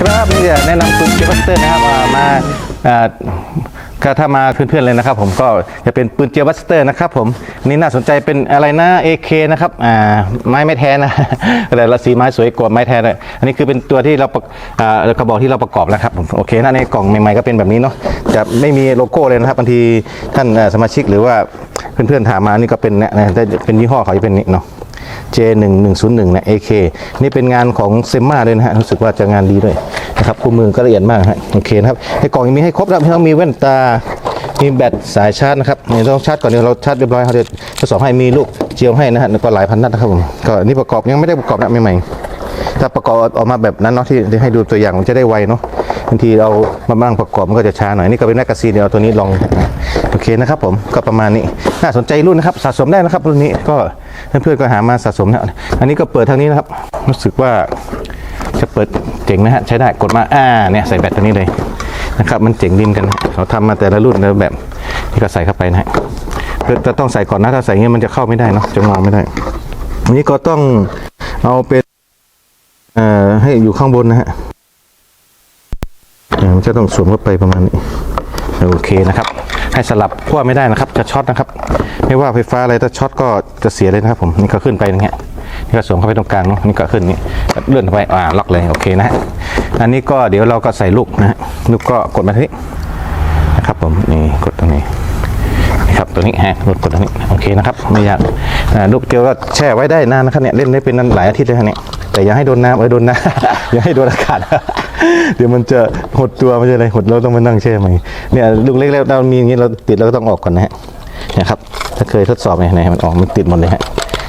ครับนี่จะแนะนำปืนเจบัสเตอร์นะครับมาก็ถ้ามาเพื่อนๆเลยนะครับผมก็จะเป็นปืนเจบัสเตอร์นะครับผมนี่น่าสนใจเป็นอะไรนะ AK นะครับอ่าไม้ไม่แท้นะแต่ละสีไม้สวยกว่าไม้แท้เลยอันนี้คือเป็นตัวที่เราอ่ากระบอกที่เราประกอบนะครับผมโอเคนะในกล่องใหม่ๆก็เป็นแบบนี้เนาะจะไม่มีโลโก้เลยนะครับบางทีท่านสมาชิกหรือว่าเพื่อนๆถามมานี่ก็เป็นเนี่ยเป็นยี่ห้อเขาจะเป็นนี่เนาะ J1101 นะ AK นี่เป็นงานของเซมมาด้วยนะฮะรู้สึกว่าจะงานดีด้วยนะครับคู่มือก็ละเอียดมากฮะโอเคนะครับในกล่องยังมีให้ครบนะครับทั้งมีแว่นตามีแบตสายชาร์จนะครับนี่ต้องชาร์จก่อนเดี๋ยวเราชาร์จเรียบร้อยเขาจะทดสอบให้มีลูกเจียวให้นะฮะก็หลายพันนัดนะครับผมก็นี่ประกอบยังไม่ได้ประกอบนะใหม่ๆถ้าประกอบออกมาแบบนั้นเนาะที่ให้ดูตัวอย่างมันจะได้ไวเนาะ บางทีเรามาบ้างประกอบมันก็จะช้าหน่อยนี่ก็เป็นแมกกาซีนเดี๋ยวเอาตัวนี้ลองโอเคนะครับผมก็ประมาณนี้น่าสนใจรุ่นนะครับสะสมได้นะครับรุ่นนี้ก็เพื่อนๆก็หามาสะสมนะอันนี้ก็เปิดทางนี้นะครับรู้สึกว่าจะเปิดเจ๋งนะฮะใช้ได้กดมาอ่าเนี่ยใส่แบตตัวนี้เลยนะครับมันเจ๋งดินกันเขาทำมาแต่ละรุ่นแต่ละแบบที่ก็ใส่เข้าไปนะฮะคือจะต้องใส่ก่อนนะถ้าใส่เงี้ยมันจะเข้าไม่ได้เนาะจะมองไม่ได้อันนี้ก็ต้องเอาเป็นเอ่อให้อยู่ข้างบนนะฮะ มันจะต้องสวมเข้าไปประมาณนี้โอเคนะครับ ให้สลับขั้วไม่ได้นะครับ จะช็อตนะครับ ไม่ว่าไฟฟ้าอะไรถ้าช็อตก็จะเสียเลยนะครับผมนี่ก็ขึ้นไปอย่างเงี้ยนี่ก็สวมเข้าไปตรงกลางเนาะนี่ก็ขึ้นนี่เลื่อนไปอ่าล็อกเลยโอเคนะฮะอันนี้ก็เดี๋ยวเราก็ใส่ลูกนะฮะลูกก็กดมาที่นี่นะครับผมนี่กดตรงนี้นี่ครับตัวนี้ฮะกดกดตรงนี้โอเคนะครับไม่ยากลูกเดียวก็แช่ไว้ได้นานนะครับเนี่ยเล่นได้เป็นหลายอาทิตย์เลยฮะเนี่ย แต่อย่าให้โดนน้ำเออโดนน้ำ อย่าให้โดนอากาศ เดี๋ยวมันจะหดตัวมันจะอะไรหดเราต้องมานั่งแช่ใหม่เนี่ยลูกเล็กๆเรามีอย่างนี้เราติดเราก็ต้องออกก่อนนะฮะเนี่ยครับถ้าเคยทดสอบเนี่ยเนี่ยมันออกมันติดหมดเลยฮะ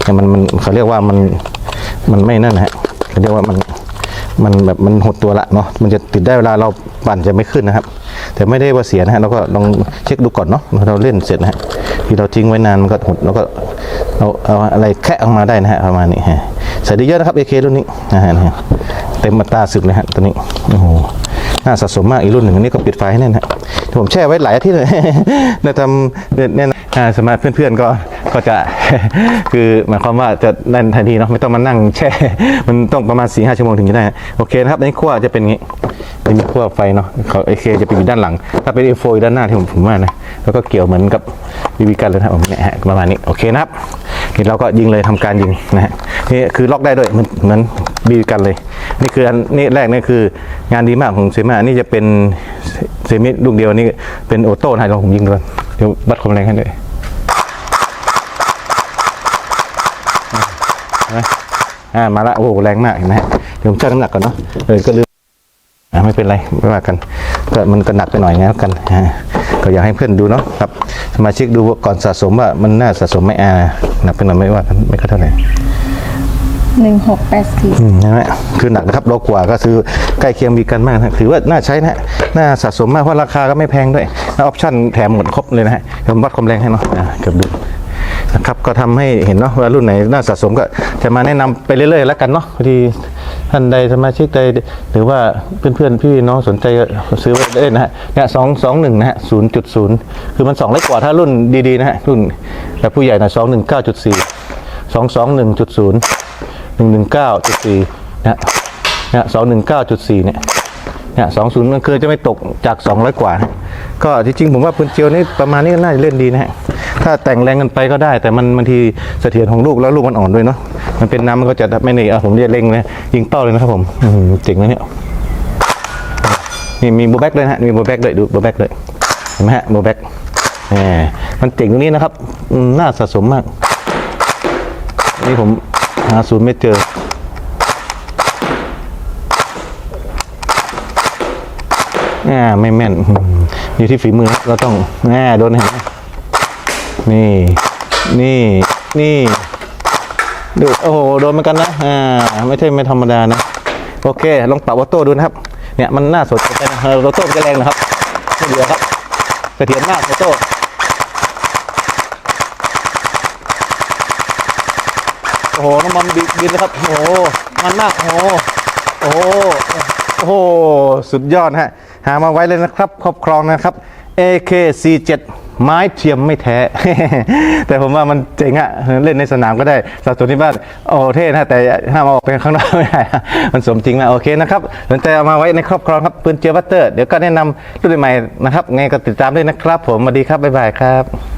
แต่ยมันมันเขาเรียกว่ามันมันไม่นั่นนะฮะเขาเรียกว่ามันมันแบบมันหดตัวละเนาะมันจะติดได้เวลาเราปั่นจะไม่ขึ้นนะครับ แต่ไม่ได้ว่าเสียนะฮะเราก็ลองเช็คดูก่อนเนาะเราเล่นเสร็จนะฮะที่เราทิ้งไว้นานมันก็หดแล้วก็เอาเอาอะไรแคะออกมาได้นะฮะประมาณนี้ฮะ ใส่ได้เยอะนะครับ AK รุ่นนี้นะฮะนะฮะเต็มมาตาสึกเลยฮะตัวนี้โอ้โหน่าสะสมมากอีกรุ่นหนึ่งอันนี้ก็ปิดไฟให้แน่นฮะผมแช่ไว้หลายอาทิตย์เลยนะทำเนี่ยอ่าสมาเพื่อนๆก็ก็จะคือหมายความว่าจะนั่นทันทีเนาะไม่ต้องมานั่งแช่ มันต้องประมาณ4ีหชั่วโมงถึงจะได้ โอเคนะครับอันขั้วจะเป็นงี้จะมีขั้วไฟเนาะเขาไอเคจะเป็นอยู่ด้านหลัง ถ้าเป็นเอโฟด้านหน้าที่ผมผมว่านะแล้วก็เกี่ยวเหมือนกับบีบีกันเลยนะผมเนี่ยฮะประมาณนี้โอเคนะครับ นี่เราก็ยิงเลยทำการยิงนะฮะนี่คือล็อกได้ด้วยเหมือนเหมือนบีกันเลย นี่คืออันนี่แรกนี่คืองานดีมากของเซมานี่จะเป็นเซมิลูกเดียวนี่เป็นโอโต้นะฮะลองผมยิงดูก่อนเดี๋ยววัดความแรงให้เลยอ่ามาละโอ้แรงมากเห็นไหมฮะเดี๋ยวผมชั่งน้ำหนักก่อนเนาะเออก็ลืมอ่าไม่เป็นไรไม่ว่ากัน ก็มันก็หนักไปหน่อยนะกันอ่าก็อยากให้เพื่อนดูเนาะครับสมาชิกดูก่อนสะสมว่ามันน่าสะสมไหม่อ่าหนักไปหน่อยไม่ว่ากันไม่ก็เท่าไหร่หนึ่งหกแปดสี่อืมใช่ไหมคือหนักนะครับโลกว่าก็คือใกล้เคียงมีกันมากนะถือว่าน่าใช้นะฮะน่าสะสมมากเพราะราคาก็ไม่แพงด้วยแล้วออปชั่นแถมหมดครบเลยนะฮะเดี๋ยวผมวัดความแรงให้เนาะอ่าเกือบดูนะครับก็ทำให้เห็นเนาะว่ารุ่นไหนน่าสะสมก็จะมาแนะนำไปเรื่อยๆแล้วกันเนาะพอดี ท่านใดสมาชิกใดหรือว่าเพื่อนๆพี่น้องสนใจซื้อไว้ได้นะฮะเนี่ยสองสองหนึ่งนะฮะศูนย์จุดศูนย์คือมันสองเล็กกว่าถ้ารุ่นดีๆนะฮะรุ่นแบบผู้ใหญ่นะสองหนึ่งเก้าจุดสี่สองสองหนึ่งจุดศูนย์หนึ่งหนึ่งเก้าจุดสี่นะเนะสองหนึ่งเก้าจุดสี่เนี่ยเนี่ยสองศูนย์มันคือจะไม่ตกจากสองร้อยกว่า ก็จริงๆผมว่าปืนเจียวนี่ประมาณนี้ก็น่าจะเล่นดีนะฮะ ถ้าแต่งแรงกันไปก็ได้ แต่มันบางทีเสถียรของลูกแล้วลูกมันอ่อนด้วยเนาะมันเป็นน้ำมันก็จะไม่นี่อะผมจะเล็งเลยยิงเป้าเลยนะครับผมอื้อหือเจ๋งนะเนี่ยนี่มีโบแบ็กเลยฮะมีโบแบ็กเลยดูโบแบ็กเลยเห็นไหมฮะโบแบ็กแหมมันเจ๋งตรงนี้นะครับน่าสะสมมาก นี่ผมหาศูนย์ไม่เจอแหมไม่แม่น อยู่ที่ฝีมือเราต้องแหมโดนเห็นไหม นี่นี่นี่ดูโอ้โหโดนเหมือนกันนะอ่าไม่ใช่ไม่ธรรมดานะโอเค ลองปรับวอตโต้ดูนะครับ เนี่ยมันน่าสนใจนะเออวอตโต้มันจะแรงนะครับไม่เหลือครับเสถียรมากวอตโต้โอ้โหน้ำมันบินบินนะครับโอ้โหมันมากโอ้โหโอ้โหโอ้โหสุดยอดฮะหามาไว้เลยนะครับ ครอบครองนะครับ AK47 ไม้เทียมไม่แท้ แต่ผมว่ามันเจ๋งอะเล่นในสนามก็ได้สัดส่วนที่บ้านโอ้เท่นะแต่ห้ามอาออกไปข้างนอกไม่ได้มันสมจริงนะโอเคนะครับสนใจเอามาไว้ในครอบครองครับปืนเจียวบัตเตอร์ เดี๋ยวก็แนะนำรุ่นใหม่นะครับไงก็ติดตามด้วยนะครับ ผมสวัสดีครับบ๊ายบายครับ